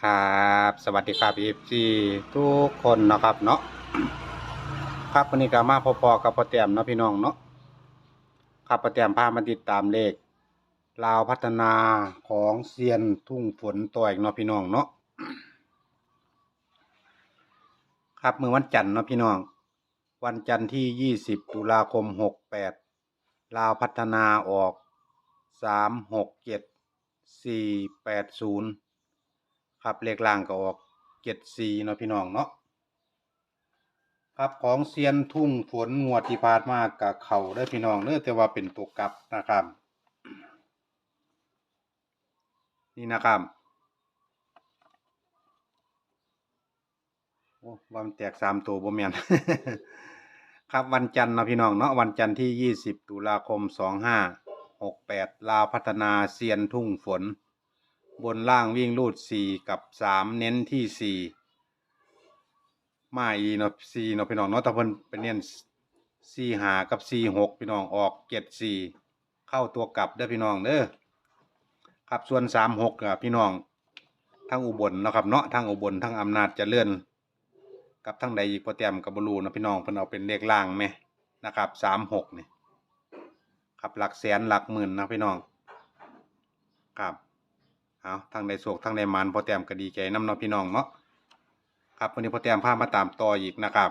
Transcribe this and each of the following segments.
ครับสวัสดีครับเอฟซีทุกคนนะครับเนาะครับวันนี้ก็มาพอๆกับพ่อแต้มเนาะพี่น้องเนาะครับพ่อแต้มพามาติดตามเลขลาวพัฒนาของเซียนทุ่งฝนตัวอีกเนาะพี่น้องเนาะครับมือวันจันทร์เนาะพี่น้อง วันจันทร์ที่20ตุลาคม68ลาวพัฒนาออก367 480 ครับเลขล่างก็ออก74เนาะพี่น้องเนาะครับของเซียนทุ่งฝนงวดที่ผ่านมากับเขาได้พี่น้องเนื้อแต่ว่าเป็นตัวกลับนะครับ นี่นะครับโอ้ว่ามันแตกสามตัวบ่แมนครับวันจันทร์เนาะพี่น้องเนาะวันจันทร์ที่20ตุลาคม2568ลาพัฒนาเซียนทุ่งฝน บนล่างวิ่งรูด4กับ3เน้นที่4มาอีเนาะ4เนาะพี่น้องเนาะแต่เพิ่นเป็นเน้น4 5กับ4 6พี่น้องออก7 4เข้าตัวกลับเด้อพี่น้องเด้อครับส่วน3 6อะพี่น้องทั้งอุบลเนาะครับเนาะทั้งอุบลทั้งอำนาจจะเจริญกับทั้งใดอีกพอเตรียมกับบรูนะพี่น้องเพิ่นเอาเป็นเลขล่างไหมนะครับสามหกนี่ครับหลักแสนหลักหมื่นนะพี่น้องครับ เอาทั้งในโศกทั้งในหมันพอเตรียมก็ดีใจน้ำเนาะพี่น้องเนาะครับวันนี้พอเตรียมพามาตามต่ออีกนะครับ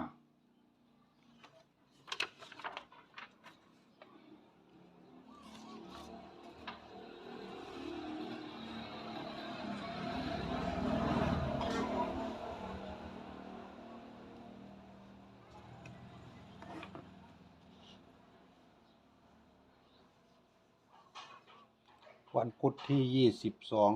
วันพุธที่ยี่สิบสอง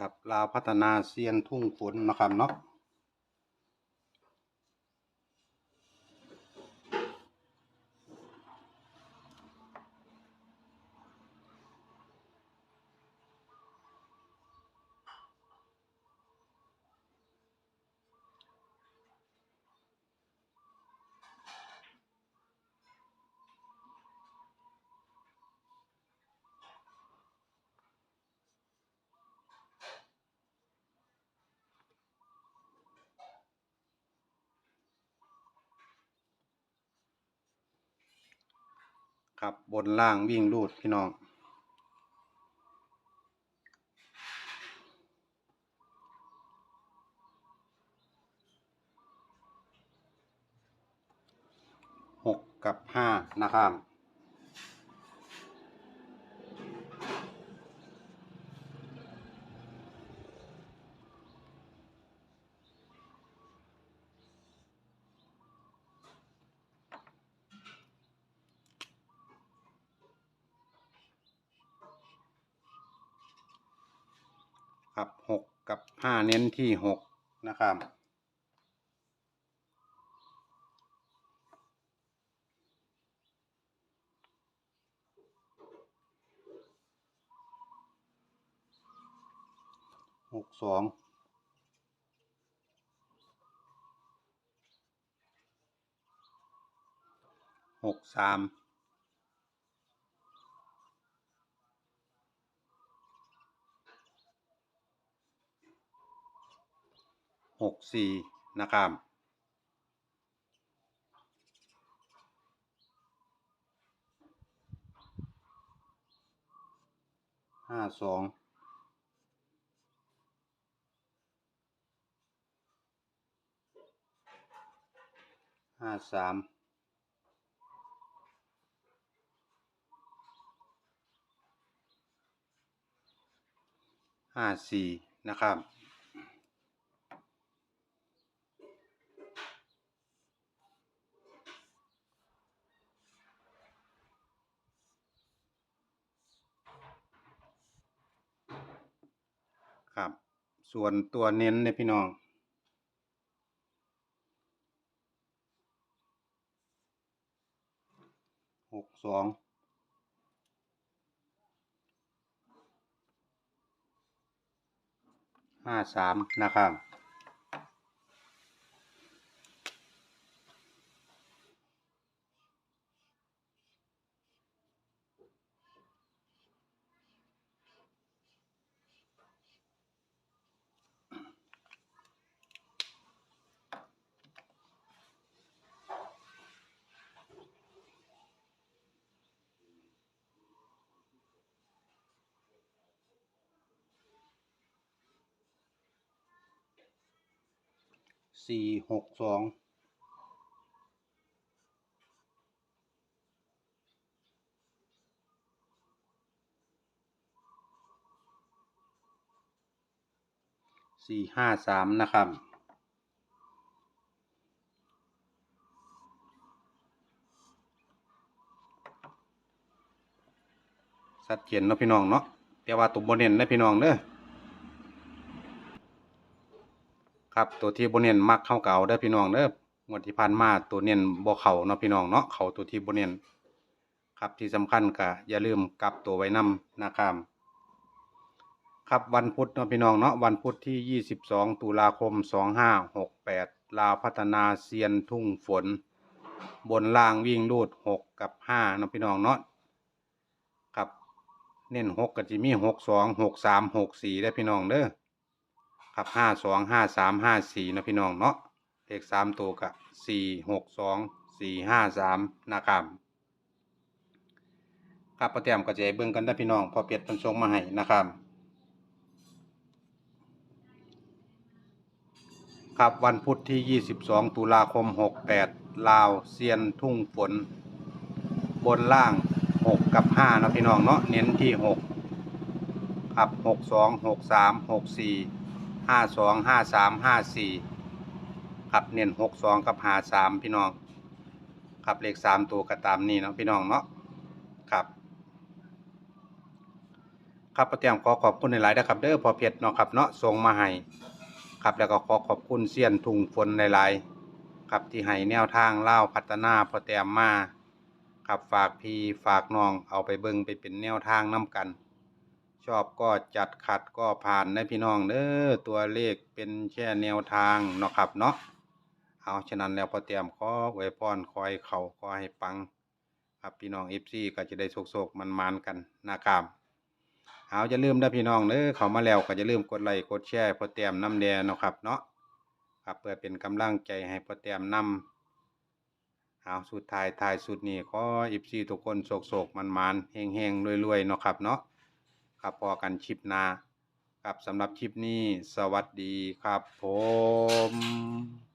กับลาวพัฒนาเซียนทุ่งฝนนะครับเนาะ ครับบนล่างวิ่งรูดพี่น้อง หกกับห้านะครับ ครับหกกับห้าเน้นที่หกนะครับ หกสองหกสาม หกสี่นะครับห้าสองห้าสามห้าสี่นะครับครับ ส่วนตัวเน้นเนี่ยพี่น้อง หกสองห้าสามนะครับ สี่หกสองสี่ห้าสามนะครับสัดเจนเนาะพี่น้องเนาะแต่ว่าตัวบนเนนนะพี่น้องเด้อ ครับตัวที่บนเน้นมักเข้าเก่าเด้พี่น้องเด้องวดที่ผ่านมาตัวเน้นบ่เข้าเนาะพี่น้องเนาะเข้าตัวที่บนเน้นครับที่สำคัญก็อย่าลืมกลับตัวไว้นํนะครับครับวันพุธเนาะพี่น้องเนาะวันพุธที่ 22 ตุลาคม 2568 ลาวพัฒนาเซียนทุ่งฝน บนล่างวิ่งรูด 6 กับ 5เนาะพี่น้องเนาะครับเน้นหกก็จะมีหกสองหกสามหกสี่ได้พี่น้องเด้อ ครับห้าสองห้าสามห้าสี่นะพี่น้องเนาะเลขสามตัวกะสี่หกสองสี่ห้าสามนะครับครับประเตรียมก็จะให้เบิ่งกันได้พี่น้องพอเปียดเป็นทรงมาให้นะครับครับวันพุธที่ 22 ตุลาคม 68 ลาวเซียนทุ่งฝน บนล่าง 6 กับ5นะพี่น้องเนาะเน้นที่ 6 ครับ 6 2 6 3 6 4 5 2 5 3 5 4ครับเน้น6 2กับ5 3พี่น้องครับเลข3ตัวก็ตามนี้เนาะพี่น้องเนาะครับ ครับประเตียมขอขอบคุณในหลายนะครับเด้อพอเพชรเนาะครับเนาะส่งมาให้ครับแล้วก็ขอขอบคุณเซียนทุงฝนหลายๆครับที่ให้แนวทางเล่าพัฒนาพอแต้มมาครับฝากพี่ฝากน้องเอาไปเบิ่งไปเป็นแนวทางน้กัน อบก็จัดขัดก็ผ่านนะพี่น้องเด้อตัวเลขเป็นแค่แนวทางเนาะครับเนาะเอาฉะนั้นแล้วพอแต้มขอไว้พรคอยเขาขอให้ปัง ครับพี่น้อง FC ก็จะได้โศกๆมันๆกันนะครับเอาจะลืมได้พี่น้องเด้อเขามาแล้วก็จะลืมกดไลค์กดแชร์พอแต้มน้ำแดงเนาะครับเนาะครับเพื่อเป็นกำลังใจให้พอแต้มนำเอาสุดท้ายท้ายสุดนี้ขอเอฟซีทุกคนโศกโศกมันมันๆเฮงเฮงรวยรวยๆเนาะครับเนาะ ครับพอกันชิปนาครับสำหรับชิปนี้ สวัสดีครับผม